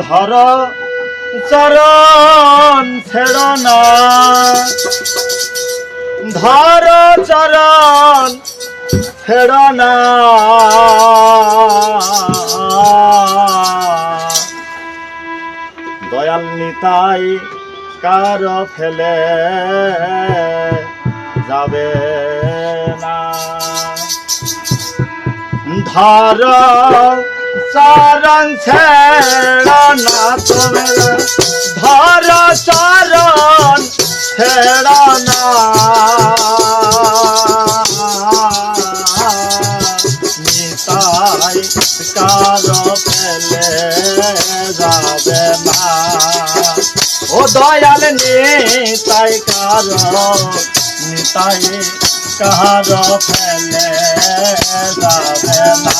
ধর চরণ ছেড় না। ধর চরণ ছেড় না। দয়াল নিতাই কার ফেলে যাবে না। ধর চরণ ছেড় না তোমরা ধর চরণ ছেড় না। নিতাই কার ফেলে যাবে ও দয়াল নিতাই কার নিতাই কার ফেলে যাবে না।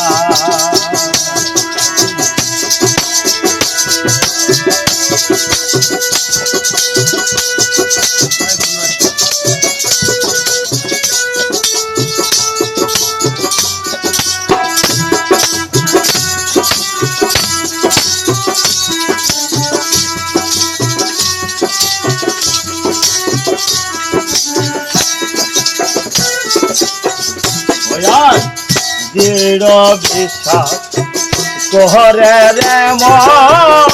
ওয়ার দৃঢ় বিশ্বাস কোহরে রে মন।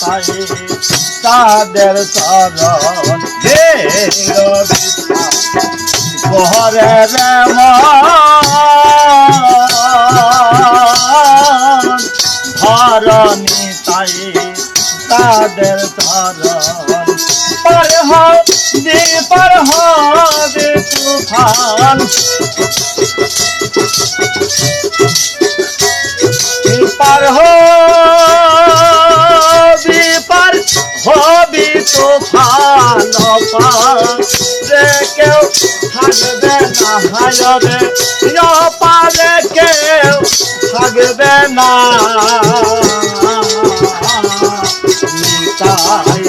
তাই তাদের চরণ। দৃঢ় বিশ্বাস কোহরে রে মন। তাই তাদের চরণ। তুফান পার হবে পার হবে তুফান পারে কেউ থাকবে না হায়রে পারে কেউ থাকবে না। নিতাই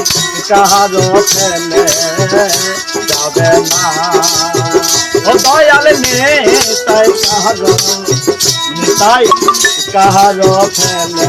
কাহারো ফেলে যাবে না। ও দয়াল নেতাই কাহার নেতাই কাহার ফেলে।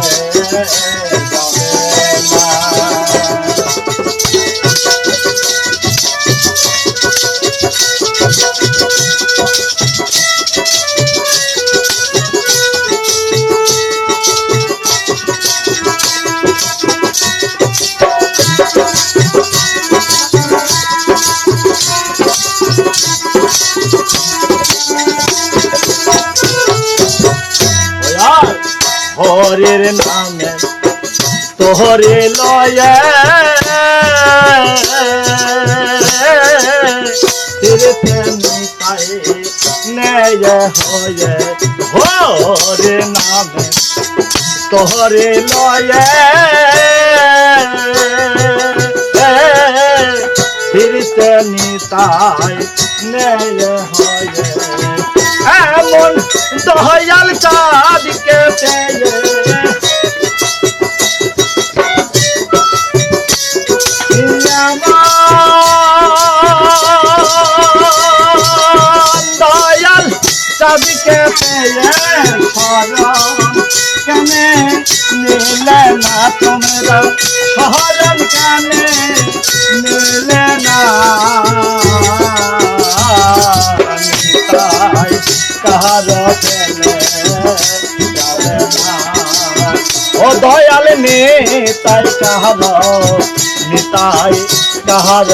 হরির নামে তোহরে লয়ে। হরে নামে তোহরে লয়ে। তীর্থে নিতাই নেয় হয়ে। এমন দয়াল চাঁদকে পেয়ে। দয়াল চাঁদকে পেয়ে কেনে নিলে না তোমরা? সরম কেনে নিতাই কাহার নিতাই কাহার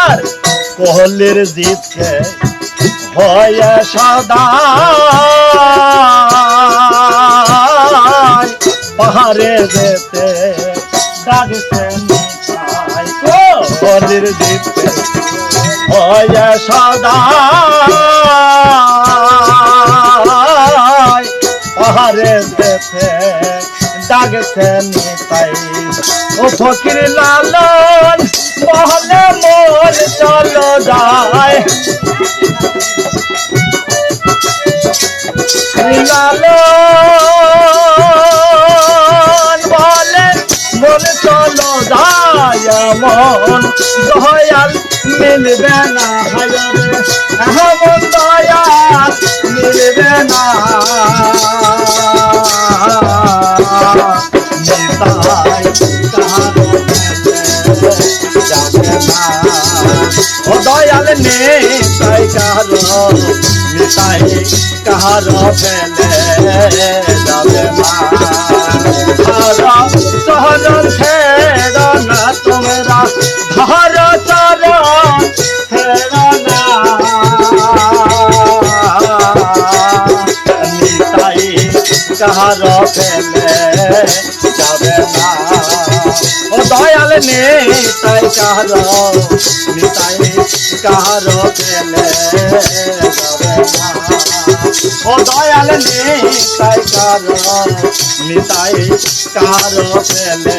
আর কোহলের জিতকে হয় সদা পাহাড়ে যেতে ডাকছে কোহলের জিতকে হয় সাদা পাহাড়ে ডাকছে নিতাই ও ফকির লালন, বহলে মোর চলো যায়। লালন বলে মিলবে না হায়রে, এমন দয়াল মিলবে না। ও দয়াল নিতাই কাহারো নিতাই কাহারো ফেলে যাবে না হারা চরণ ছেড়ো না তোমরা ধর চরণ ছেড়ো না নিতাই কাহার ফেলে কারও গেলে ও দয়াল নিতাই কারও নিতাই কারও গেলে